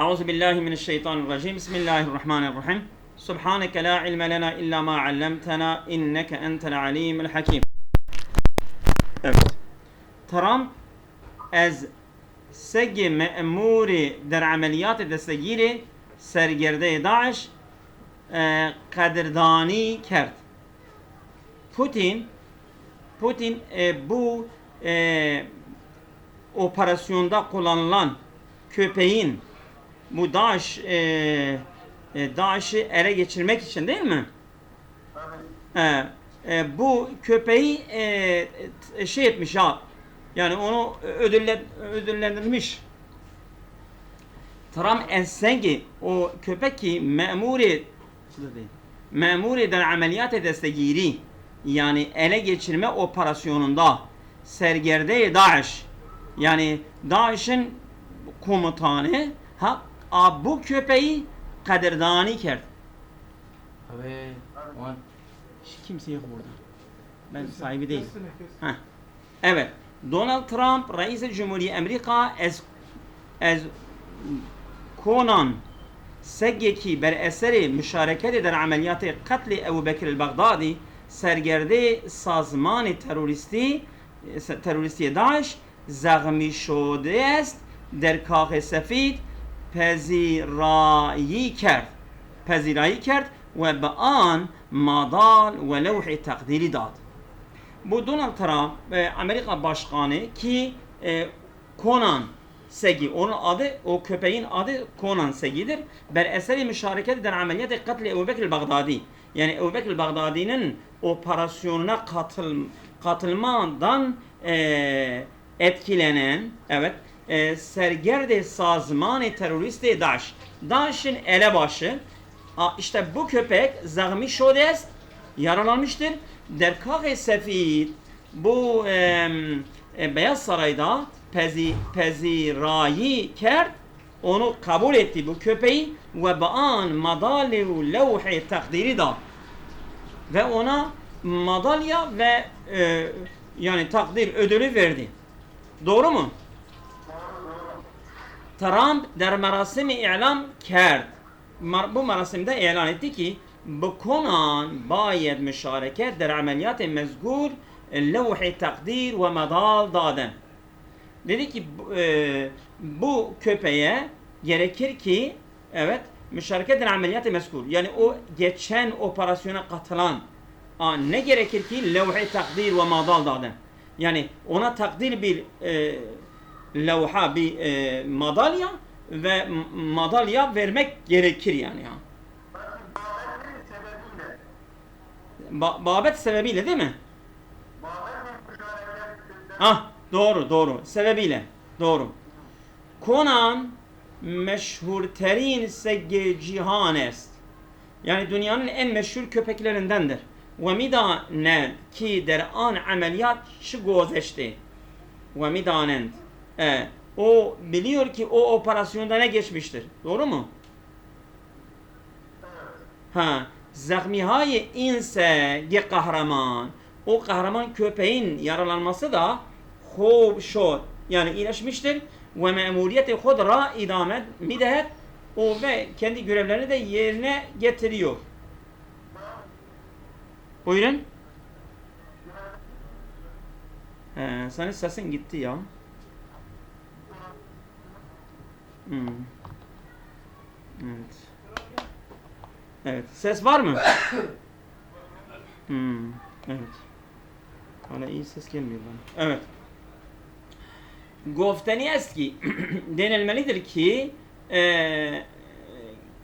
أعوذ بالله من الشيطان الرجيم بسم الله الرحمن الرحيم سبحانك لا علم لنا إلا ما علمتنا إنك أنت العليم الحكيم Evet. Trump از سگ مأمور در عملیات دستگیری سرگرده داعش اه، قدردانی کرد Putin Putin e, bu e, operasyonda kullanılan köpeğin bu Daesh e, e, Daesh'i ele geçirmek için değil mi? Evet. E, e, bu köpeği e, e, şey etmiş ya yani onu ödülle, ödüllendirmiş. Tram Ensengi o köpek ki memuri memuri der ameliyat destegiri yani ele geçirme operasyonunda sergerde Daesh yani Daesh'in komutanı ha a, bu köpeği kaderdani kerdi. Abi on Hiç kimse yok burada. Ben sahibi değilim. Kesene, kesene. Heh. Evet. Donald Trump Reis Cumhuriyet Amerika ez ez konan سگێکی بەرئەسەری مشارەکەتی در عملیاتی قتلی ئەو بەکر البەغدادی سەرگەردەی سازمانی تەروریستی تەروریستی داعش زەغمی شده است در pezirayı kert. Pezirayı kert ve be an madal ve levh-i takdiri dad. Bu Donald Trump ve Amerika Başkanı ki e, Conan Segi. Onun adı, o köpeğin adı Conan Segi'dir. Ber eseri müşareket eden ameliyat katli Ebu Bekir Bagdadi. Yani Ebu Bekir Bagdadi'nin operasyonuna katıl, katılmadan e, etkilenen, evet sergerde sazmanı teröristi Daesh. Daesh'in elebaşı işte bu köpek zagmi şodes yaralanmıştır. Derkak-ı Sefid bu e, e, Beyaz Saray'da pezi, pezirayi kert onu kabul etti bu köpeği ve ba'an madalehu levhi takdiri da ve ona madalya ve e, yani takdir ödülü verdi. Doğru mu? Trump merasimi ilan kert. Mar- bu merasimde ilan etti ki konan bayed müşareket der ameliyat mezgur levhi takdir ve medal daden. Dedi ki e, bu köpeğe gerekir ki evet müşareket eden ameliyat mezkur. Yani o geçen operasyona katılan Aa, ne gerekir ki levhi takdir ve madal daden. Yani ona takdir bir e, levha bir e, madalya ve madalya vermek gerekir yani. ya. Ba- babet sebebiyle değil mi? Ah doğru doğru sebebiyle doğru. Conan meşhurterin segge cihan est. Yani dünyanın en meşhur köpeklerindendir. Ve midanen ki der an ameliyat şu gözeşti. Ve midanend. E, o biliyor ki o operasyonda ne geçmiştir. Doğru mu? Ha. Zahmihay inse ge kahraman. O kahraman köpeğin yaralanması da hov şod. Yani iyileşmiştir. Ve memuriyeti hodra idamet midehet. O ve kendi görevlerini de yerine getiriyor. Buyurun. Ee, senin sesin gitti ya. Hmm. Evet. Evet. Ses var mı? hmm. Evet. Bana iyi ses gelmiyor bana. Evet. Gofteni eski denilmelidir ki e,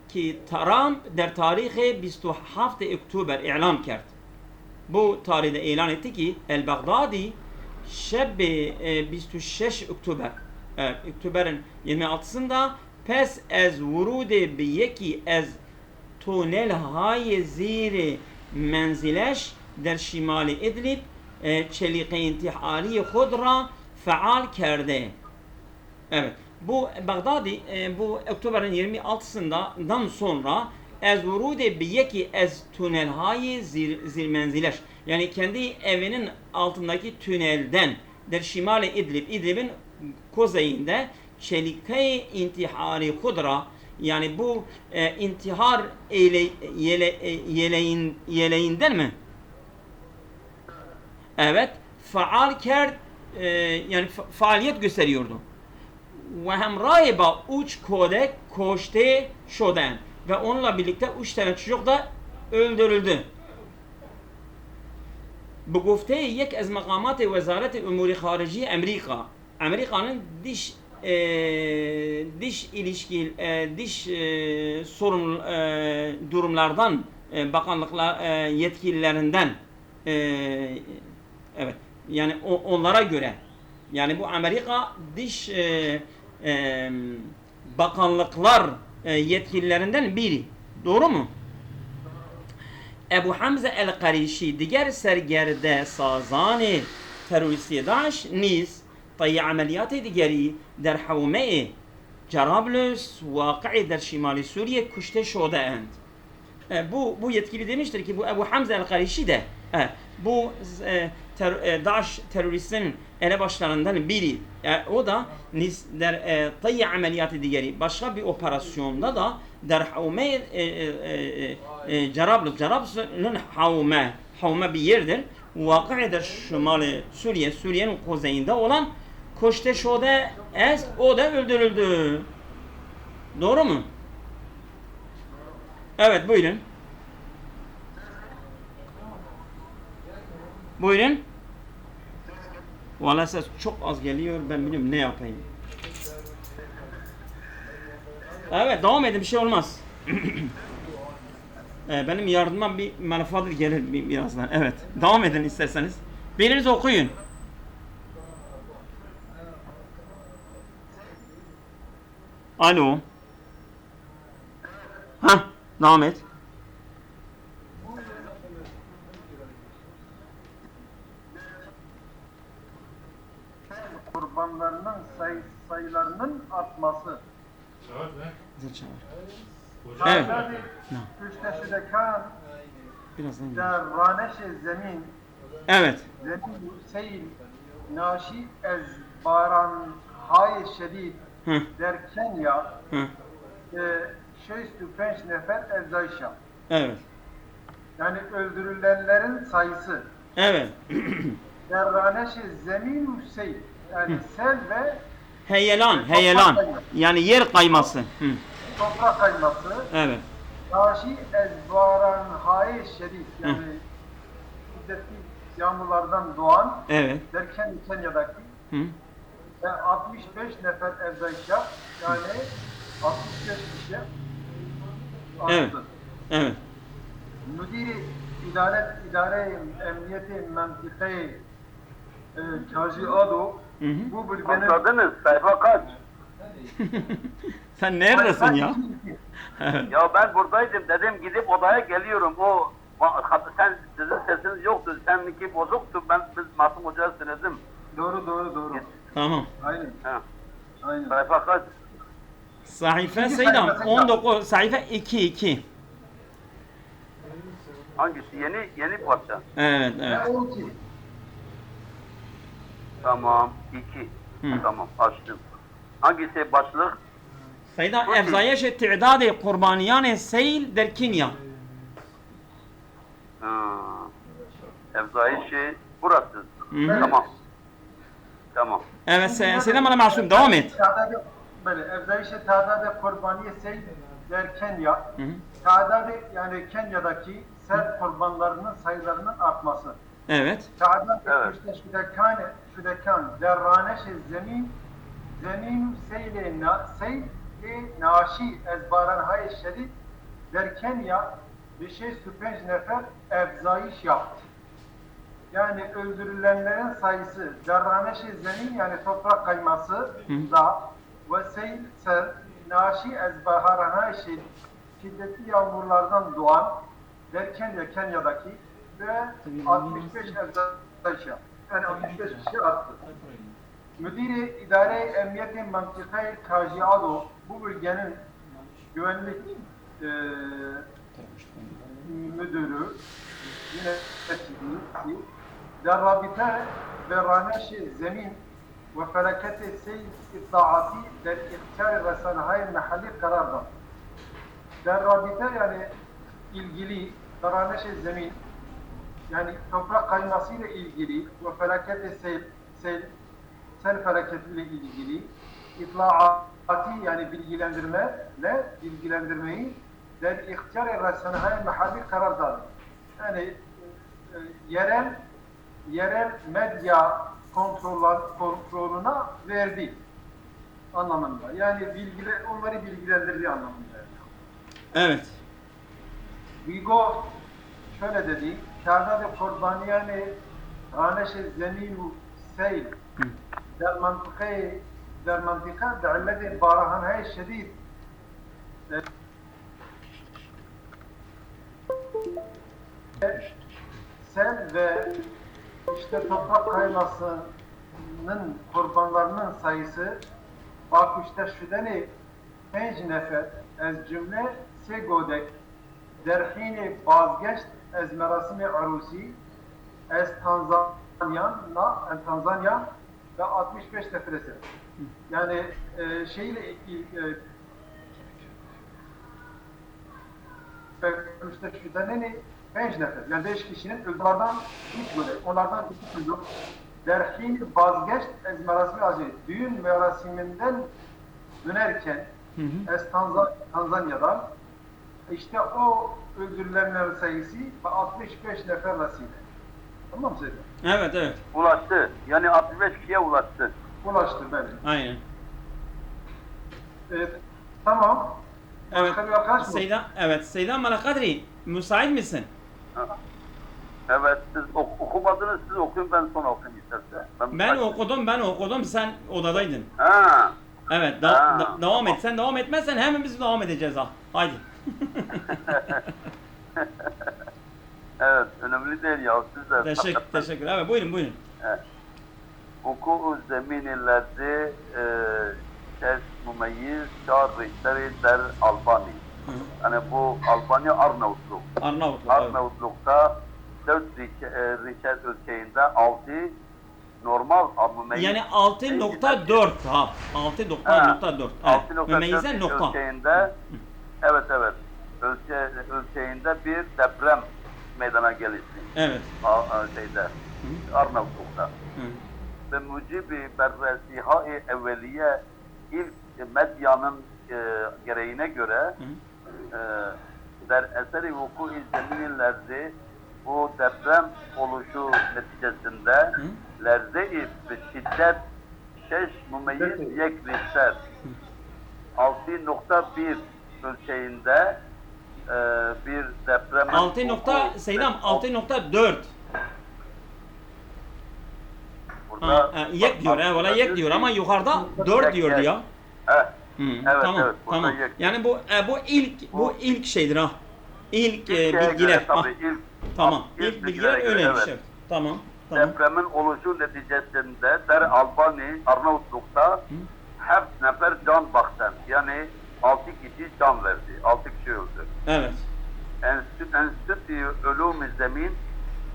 ki Trump der tarihi 27 Oktober ilan kert. Bu tarihte ilan etti ki El Bagdadi şebbi e, 26 Oktober evet, Oktober'in 26'sında pes ez vurude bi yeki ez تونل های زیر منزلش در شمال ادلیب e, çelik intihari خود را faal کرده. Evet. Bu Bagdadi e, bu Oktober'in 26'sından sonra ez vurude bi yeki ez tünel hayi zir, zir menzileş. Yani kendi evinin altındaki tünelden der şimale İdlib, İdlib'in kuzeyinde şelike intihari kudra yani bu e, intihar eyle, yele, e, yeleğin, yeleğinden mi? Evet. Faal kert e, yani fa- faaliyet gösteriyordu. Ve hemrahi ba uç kodek koşte şoden ve onunla birlikte üç tane çocuk da öldürüldü. Bu gufte yek az makamat vezaret umuri harici Amerika. Amerika'nın diş e, diş ilişki e, diş e, sorumlu e, durumlardan e, bakanlıklar e, yetkililerinden e, evet yani o, onlara göre yani bu Amerika diş e, e, bakanlıklar e, yetkililerinden biri. Doğru mu? Ebu Hamza el-Karişi diğer sergerde sazani teröristi Daesh niz طی عملیات دیگری در حومه Carablus vakıi der şimali Suriye kuşte şoda end. E, bu bu yetkili demiştir ki bu Ebu Hamza el-Karişi de e, bu e, ter, e, Daesh teröristinin elebaşlarından biri. E, o da nis, der e, tayyi ameliyatı digeri başka bir operasyonda da der havme e, e, e, e, Carablus Carablus'un havme havme bir yerdir. Vakıi der şimali Suriye Suriye'nin kuzeyinde olan Koşte şoda est o da öldürüldü. Doğru mu? Evet buyurun. Buyurun. Valla ses çok az geliyor. Ben bilmiyorum ne yapayım. Evet devam edin bir şey olmaz. Ee, Benim yardıma bir menfaat gelir bir- birazdan. Evet. Devam edin isterseniz. Biriniz okuyun. Alo. Ha, devam et. kurbanlarının sayı, sayılarının artması. Güzel çalar. Evet. Tabi Ne? üçte şüdekan Birazdan gelir. der raneşe zemin Evet. zemin seyil naşi ez baran hay şedid Hı, der Kenya hı. e, şeystü penç nefer ezdayşa. Evet. Yani öldürülenlerin sayısı. Evet. Der raneşe zemin seyil. Yani sel ve heyelan, heyelan. Yani yer kayması. Hı. toprak kayması. Evet. Naşi ezbaran haye şedid yani şiddetli yağmurlardan doğan Evet. derken Kenya'daki Hı. Ve 65 nefer evdayşa yani 65 kişi arttı. Evet. Evet. Müdiri idare idare emniyeti mentikayı e, Kazi Ado Hı hı. bu bölgenin Atladınız sayfa kaç? Sen neredesin ya? Ya ben buradaydım dedim gidip odaya geliyorum. O sen sizin sesiniz yoktu. Seninki bozuktu. Ben biz Masum Hoca'ya söyledim. Doğru doğru doğru. Tamam. Aynen. Ha. Aynen. Sayfa kaç? Sayfa Seydam 19 sayfa 2 2. Hangisi? Yeni yeni parça. Evet, evet. Tamam, 2. Tamam, açtım. Hangisi başlık? Seydam evzayeş şey, ti'dadi kurbaniyane seyl der Kenya. Evzayeşi şey, burası. Hı -hı. Tamam. Tamam. Evet Se- Seydam Ala Masum devam et. Tadade böyle evdayşe tadade kurbaniye sey der Kenya. Hı hı. Tadade yani Kenya'daki sel kurbanlarının sayılarının artması. Evet. Tadade Evet. işte şüdekan şüdekan derraneşe zemin zemin seyle na sey ve naşi ezbaran hay şedid der Kenya bir şey süpenç nefer evzayiş yaptı. Yani öldürülenlerin sayısı derraneşe zemin yani toprak kayması Hı. da ve sel naşi ezbaran hay şedid şiddetli yağmurlardan doğan der Kenya Kenya'daki ve 65 evzayiş yaptı. Yani 65 kişi attı. Müdiri İdare Emniyeti Mantıkayı Kajiado bu bölgenin güvenlik e, müdürü yine yöneticisi ve rabite ve raneşi zemin وفلكة السيل إطلاعاتي در إختيار رسانهاي المحلي قرار داد. در رابطه yani ilgili davranış zemin yani toprak kaymasıyla ilgili ve felaket sel, sel, sel felaketiyle ilgili itlaati yani bilgilendirme ile bilgilendirmeyi der ihtiyar rasanahay mahalli karar dadı. Yani e, yerel yerel medya kontrolüne verdi anlamında. Yani bilgiler, onları bilgilendirdi anlamında. Evet. Vigo şöyle dedi. Kârdâd-ı Korbaniyan-ı Gâneş-i Seyl der mantıkayı der mantıka da'alledi barahanayı şedid e, sen ve işte toprak kaymasının kurbanlarının sayısı bak işte şudeni penç nefer ez cümle se godek derhine bazgeçt ez merasimi arusi ez Tanzanya na en Tanzanya ve 65 nefresi. Yani e, şeyle e, işte 5 nefer. Yani 5 kişinin öldülerden hiç böyle. Onlardan iki çocuk. Derhin vazgeç ez merasimi acı. Düğün merasiminden dönerken Hı Tanza- Tanzanya'dan işte o öldürülenlerin sayısı 65 nefer nasip. Tamam mı Zeynep? Evet evet. Ulaştı. Yani 65 kişiye ulaştı. Ulaştı benim. Aynen. Evet. Tamam. Evet. Başka bir arkadaş mı? Seyda, evet. Seyda Malakadri, müsait misin? Evet siz ok okumadınız siz okuyun ben sonra okuyayım isterse. Ben, ben okudum ben okudum sen odadaydın. Ha. Evet da, ha. da, devam et sen devam etmezsen hemen biz devam edeceğiz ha. Haydi. evet önemli değil ya siz de. Teşekkür, teşekkür. Evet buyurun buyurun. Evet. Vuku zeminillerde e, es mümeyyiz şarri der albani. Hani bu Albanya Arnavutluk. Arnavutluk. Arnavutluk'ta dört Riçel e, ölçeğinde altı normal ama Yani 6.4 ha. 6.4. Evet. Mümeyyize nokta. Ölçeğinde evet evet. Ölçe, ölçeğinde bir deprem meydana gelişti. Evet. A, şeyde. Arnavutluk'ta. Ve mucibi berresihai evveliye ilk medyanın e, gereğine göre Hı e, der eseri vuku izleminin lerzi bu deprem oluşu neticesinde ve şiddet şeş mümeyyiz yek richter 6.1 ölçeğinde e, bir deprem 6 nokta Seydam 6.4. Ha, ha, yek diyor ha, valla yek diyor ama yukarıda 4 diyordu ya. Heh. Hı, Evet, tamam, evet, tamam. yek. Yani bu e, bu ilk bu Bu- ilk şeydir ha. İlk, e, şeye bilgiler. göre tabii, ilk, tamam. ilk İlk bilgiler göre, öyleymiş. evet. Evet. Tamam. Tamam. Depremin oluşu neticesinde Der Albani, Arnavutluk'ta hep nefer can baktan. Yani 6 kişi can verdi. 6 kişi öldü. Evet. Enstitü, Enstitü Ölüm Zemin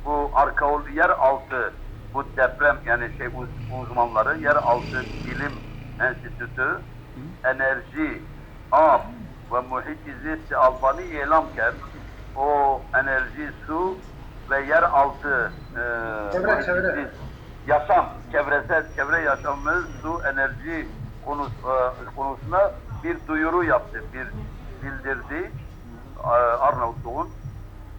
bu arkeolog yer altı bu deprem yani şey uz- uzmanları yer altı bilim enstitüsü enerji ab ve muhit izzeti Albani ilan ker o enerji su ve yer altı e, Çevre, çevre. yaşam çevresel çevre yaşamımız su enerji konus, e, konusuna bir duyuru yaptı bir bildirdi e, Arnavutluğun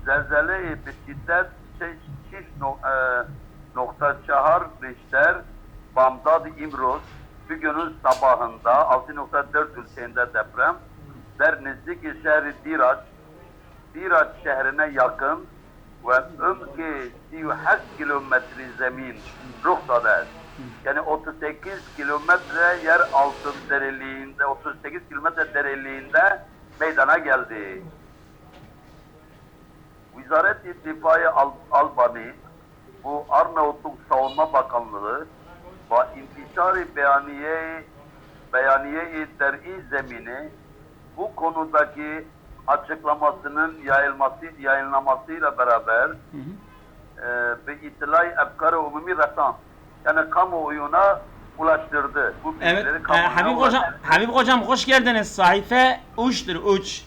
zelzele bir şiddet şey, şiş no, e, nokta çahar Richter Bamdad İmroz bugünün sabahında 6.4 ölçeğinde deprem der nezdeki şehri Diraç Diraç şehrine yakın ve ömki 38 kilometre zemin ruhsada yani 38 kilometre yer altın derinliğinde 38 kilometre derinliğinde meydana geldi. Wizaret-i Difai Al Albani bu Arnavutluk Savunma Bakanlığı ve intişari beyaniye beyaniye-i der'i zemini bu konudaki açıklamasının yayılması yayınlamasıyla beraber Hı hı. e, ve itilay efkar umumi resan yani kamuoyuna ulaştırdı. Bu Evet, e, Habib hocam, ulaştırdı. Habib hocam hoş geldiniz. Sayfa 3'tür 3.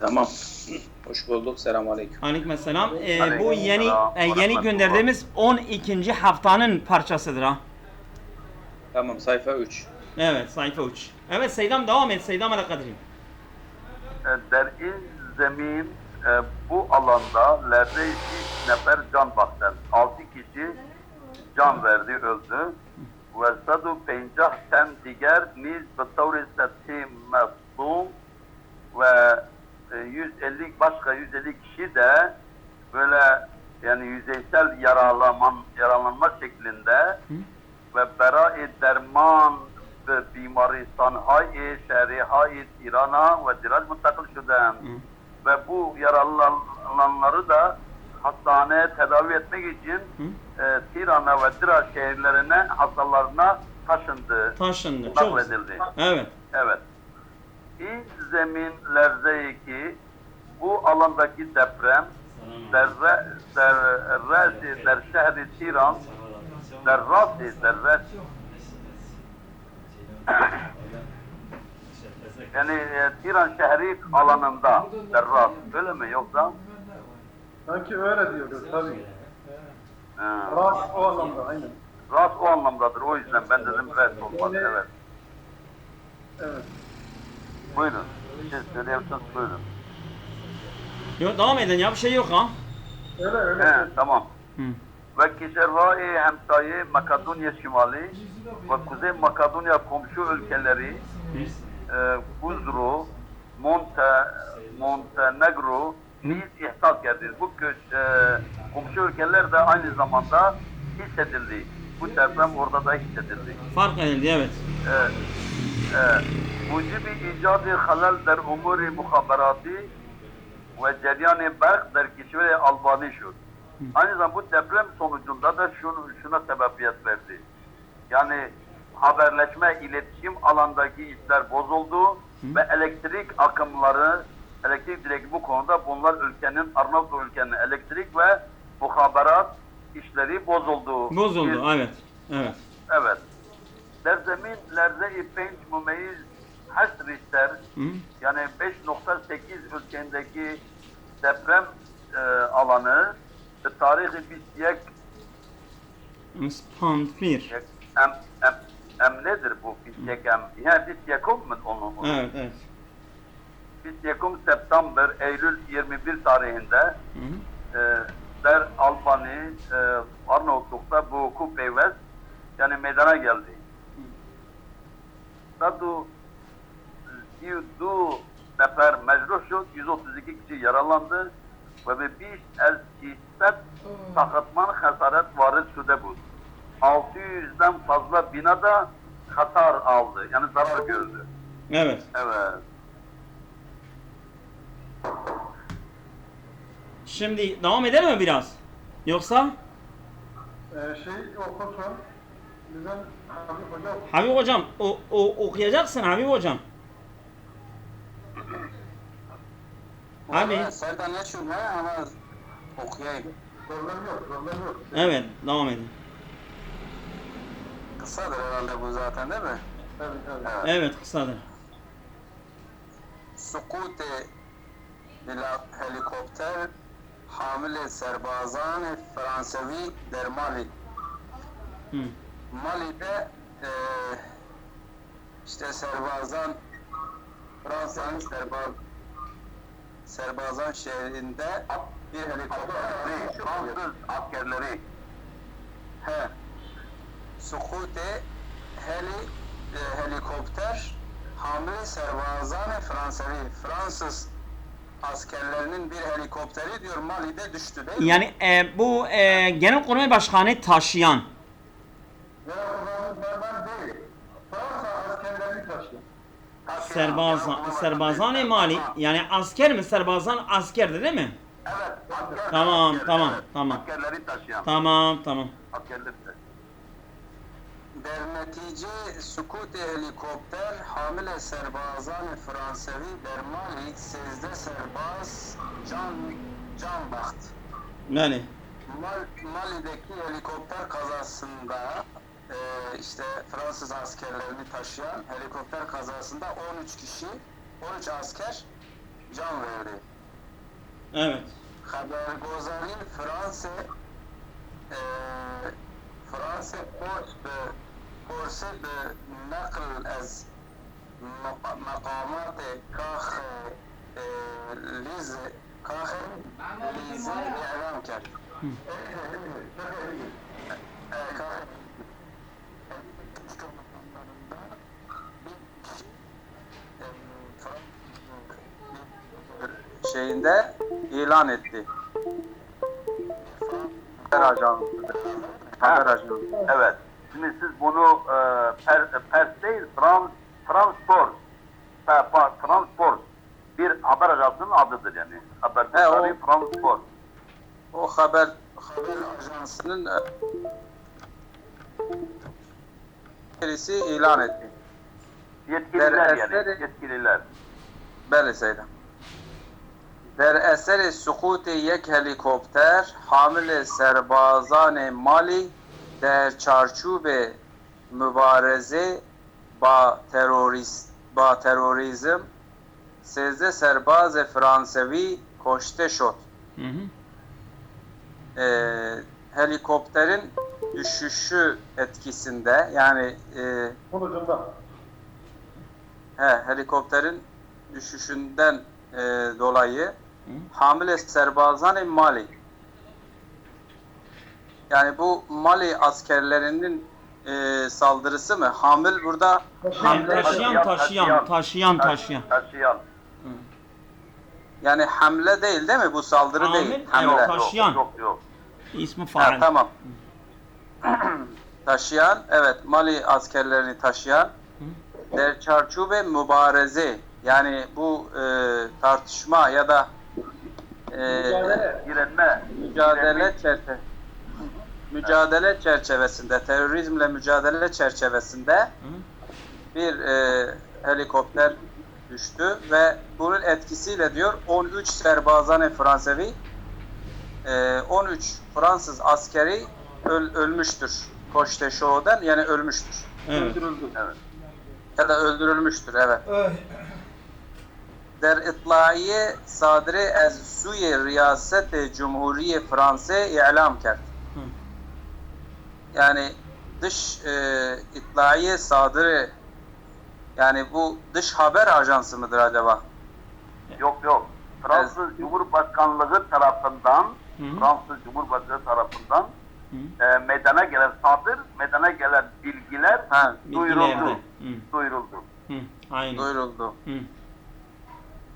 Tamam. Hoş bulduk. Selamun aleyküm. Aleyküm selam. Ee, bu yeni e, yeni gönderdiğimiz 12. haftanın parçasıdır ha. Tamam sayfa 3. Evet sayfa 3. Evet Seydam devam et. Seydam ala kadrim. E, Der zemin e, bu alanda lerde iki nefer can baktı. Altı kişi can verdi öldü. Ve sadu pencah tem diğer niz betavri setti mefzum ve e, 150 başka 150 kişi de böyle yani yüzeysel yaralanma, yaralanma şeklinde ve bera derman ve bimaristan-hay şehri-hay İran'a ve diraj mutakil şuden. Ve bu yaralananları da hastaneye tedavi etmek için e, Tiran'a ve Dira şehirlerine hastalarına taşındı, Taşındı. Çok nakledildi. Evet. Evet. İlk zeminlerdeki bu alandaki deprem derre derresi der şehri Tiran derrasi derresi yani e, Tiran şehri alanında derras öyle mi yoksa? Sanki öyle diyoruz tabii. e, Ras o anlamda aynen. ras o anlamdadır o yüzden ben dedim res olmaz evet. Evet. Buyurun bir şey söylüyorsanız buyurun Yok devam edin ya bir şey yok ha. Öyle öyle. He, tamam Hı. ve kişerhai hemsayi Makedonya Şimali ve Kuzey Makedonya komşu ülkeleri e, Kuzru, Monte, Montenegro niz ihsas edildi. Bu kö- e, komşu ülkeler de aynı zamanda hissedildi. Bu deprem orada da hissedildi. Fark edildi evet. Evet. Evet. Mucibi icadı halal der umuri muhaberati ve ceryan berk der kişileri albani şud. Aynı zamanda bu deprem sonucunda da şunu, şuna sebebiyet verdi. Yani haberleşme, iletişim alandaki işler bozuldu ve elektrik akımları, elektrik direkt bu konuda bunlar ülkenin, Arnavutlu ülkenin elektrik ve muhaberat işleri bozuldu. Bozuldu Bir- evet. Evet. Evet. Der zemin lerze-i penç mumeyiz hasr ister. Hı. Yani 5.8 ülkendeki deprem e, alanı e, tarihi bisyek Spanfir. em, em, em nedir bu bisyek em? Yani bisyekum mu onun? onun? Evet evet. Bisyekum September, Eylül 21 tarihinde hı. e, Der Albani e, Arnavutluk'ta bu hukuk peyvez yani meydana geldi. Tadu du nefer mecruh şud, 132 kişi yaralandı ve bir beş el şiddet sakatman hasaret varis şude bu. 600'den fazla binada hasar aldı. Yani zarar gördü. Evet. Evet. Şimdi devam edelim mi biraz? Yoksa Ee, şey okursan bizden Habib Hoca okur. Habib hocam o, o okuyacaksın Habib hocam. Abi. Serdan açıyorum ha ama okuyayım. Problem yok, problem yok. Evet, devam edin. Kısadır herhalde bu zaten değil mi? Tabii tabii. Evet, kısadır. Sukuti helikopter hamile serbazan Fransevi der Mali. Hı. Mali'de e, işte serbazan Fransa'nın serbazan Serbazan şehrinde bir helikopter Fransız askerleri he Sukute heli e, helikopter hamile serbazan Fransevi Fransız askerlerinin bir helikopteri diyor Mali'de düştü değil mi? Yani e, bu e, Genelkurmay Başkanı taşıyan. Yanılmamız berber değil. Fransa askerlerini taşıyor. Serbazan, Serbazan Mali yani asker mi? Serbazan askerdi değil mi? Evet, asker, Tamam, asker, tamam, evet. tamam. Askerleri taşıyan. Tamam tamam. Askerleri taşıyan. در نتیجه سکوت هلیکوپتر حامل سربازان فرانسوی در مالی 13 سرباز can can baktı. Yani Mal, Mali'deki helikopter kazasında e, işte Fransız askerlerini taşıyan helikopter kazasında 13 kişi, 13 asker can verdi. Evet. خبرگزاری فرانسه اه، فرانسه پرس به پرسه به نقل از مق- مقامات کاخ اه، لیز کاخ لیزه اعلام کرد اه، کاخ- şeyinde ilan etti. Haber ajansı. Haber ajansı. Evet. Şimdi siz bunu e, per, pers değil, trans, transport. Transport. Bir haber ajansının adıdır yani. Haber He, o, transport. O haber, haber ajansının e, birisi ilan etti. Yetkililer Berhesleri, yani. Yetkililer. Beli Seydem. در اثر سقوط یک هلیکوپتر حامل سربازان مالی در چارچوب مبارزه با تروریست با تروریسم سیزده سرباز فرانسوی کشته شد. Hı hı. Ee, helikopterin düşüşü etkisinde yani e, Sonucunda. He, helikopterin düşüşünden e, dolayı hamile serbazan Mali. Yani bu Mali askerlerinin e, saldırısı mı? Hamil burada Yani taşıyan taşıyan taşıyan taşıyan. Taşıyan. yani hamle değil değil mi? Bu saldırı Hamil, değil. evet, Hamle. taş- Taşıyan. Yok, yok, yok. İsmi Ha, faal. tamam. taşıyan, evet Mali askerlerini taşıyan der çarçube mübareze yani bu e, tartışma ya da e, Direnme. mücadele çerçeve mücadele çerçevesinde terörizmle mücadele çerçevesinde bir e, helikopter düştü ve bunun etkisiyle diyor 13 serbazane Fransevi e, 13 Fransız askeri öl- ölmüştür. Koşte Şo'dan yani ölmüştür. Evet. Evet. Ya da öldürülmüştür evet. در اطلاعیه صادره از سوی ریاست جمهوری فرانسه اعلام کرد. Hı. Yani dış e, itlaiye sadire yani bu dış haber ajansı mıdır acaba? Yok yok. Fransız Cumhurbaşkanlığı tarafından Hı. Fransız Cumhurbaşkanı tarafından Hı. e, meydana gelen sadır, meydana gelen bilgiler Ha, duyuruldu. Bilgilerde. Hı. Duyuruldu. Hı. Aynen. duyuruldu. Hı.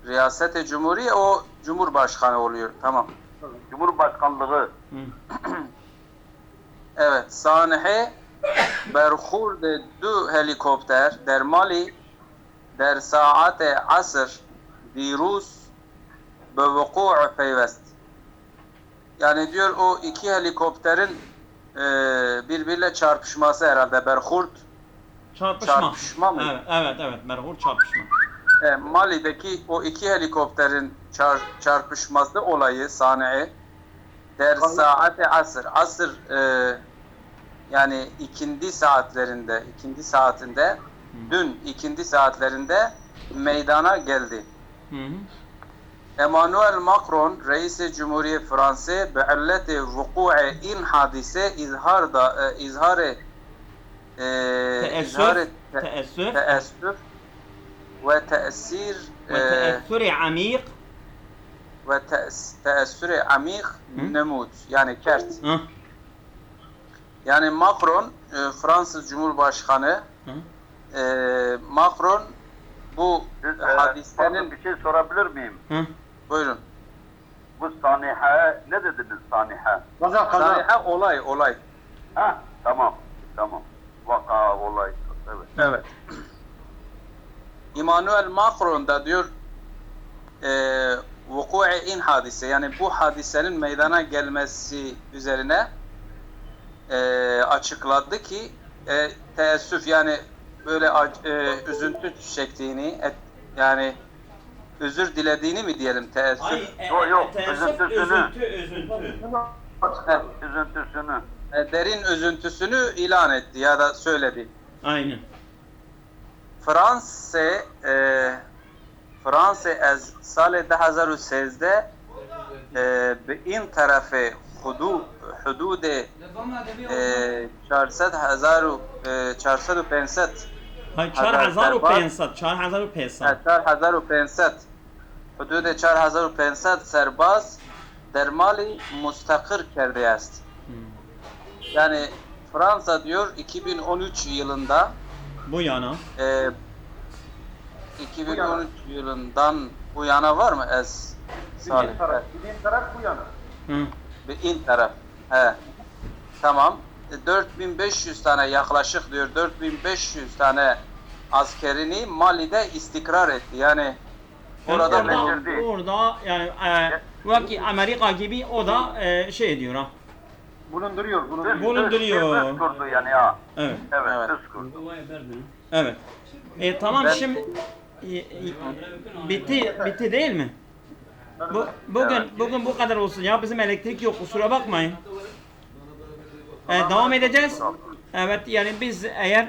Riyasete Cumhuriye o Cumhurbaşkanı oluyor. Tamam. Cumhurbaşkanlığı Hı. Evet. Sanihe برخورد دو هلیکوپتر در مالی در ساعت عصر دیروز به وقوع پیوست. Yani diyor o iki helikopterin e, birbiriyle çarpışması herhalde. Berhurt Çarpışma. Çarpışma mı? Evet, evet, evet. Merhur çarpışma. e, Mali'deki o iki helikopterin çar, çarpışması olayı sahneyi der saate asır. Asır e, yani ikindi saatlerinde, ikindi saatinde Hı. dün ikindi saatlerinde meydana geldi. Hı. Emmanuel Macron, Reis-i Cumhuriyet Fransa, be'alleti vuku'e in hadise izhar da, e, izhar e, teessüf, izhar teessüf, teessüf amik. ve tees- teessürü amik nemut yani kert. Hı. Yani Macron e, Fransız Cumhurbaşkanı e, Macron bu Siz, e, hadisenin bir şey sorabilir miyim? Hı. buyurun. Bu sanihe ne dediniz sanihe? Kaza kaza. Sanihe olay olay. Ha tamam. Tamam. Vaka olay. Evet. Evet. Emmanuel Macron da diyor e, vuku'i in hadise yani bu hadisenin meydana gelmesi üzerine e, açıkladı ki e, teessüf yani böyle ac- e, üzüntü çektiğini et, yani özür dilediğini mi diyelim teessüf? Ay, e, Yok, yok, teessüf, üzüntüsünü. Üzüntü, üzüntü. Üzüntüsünü. e, derin üzüntüsünü ilan etti ya da söyledi. Aynen. فرانسه اه، فرانسه از سال 2013 اه، به این طرف حدود حدود اه، 400 هزار و اه، 400 و 500 Hayır, Hazar 4500, 4500. 4500 حدود 4500 سرباز در مالی مستقر کرده است. Hmm. Yani Fransa diyor 2013 yılında bu yana. Ee, 2013 yılından bu yana var mı Ez Salih? Bildiğin taraf, bildiğin taraf bu yana. Hı. Bir in taraf. He. Tamam. E, 4500 tane yaklaşık diyor 4500 tane askerini Mali'de istikrar etti. Yani orada orada, orada yani e, vaki Amerika gibi o da e, şey diyor ha. Bulunduruyor, bulunduruyor. Bulunduruyor. Öz kurdu yani ya. Evet. Evet, Evet. öz kurdu. Evet. E, tamam Ben- şimdi e, e, bitti bitti değil mi? Bu, bugün bugün bu kadar olsun ya bizim elektrik yok kusura bakmayın. E, devam edeceğiz. Evet yani biz eğer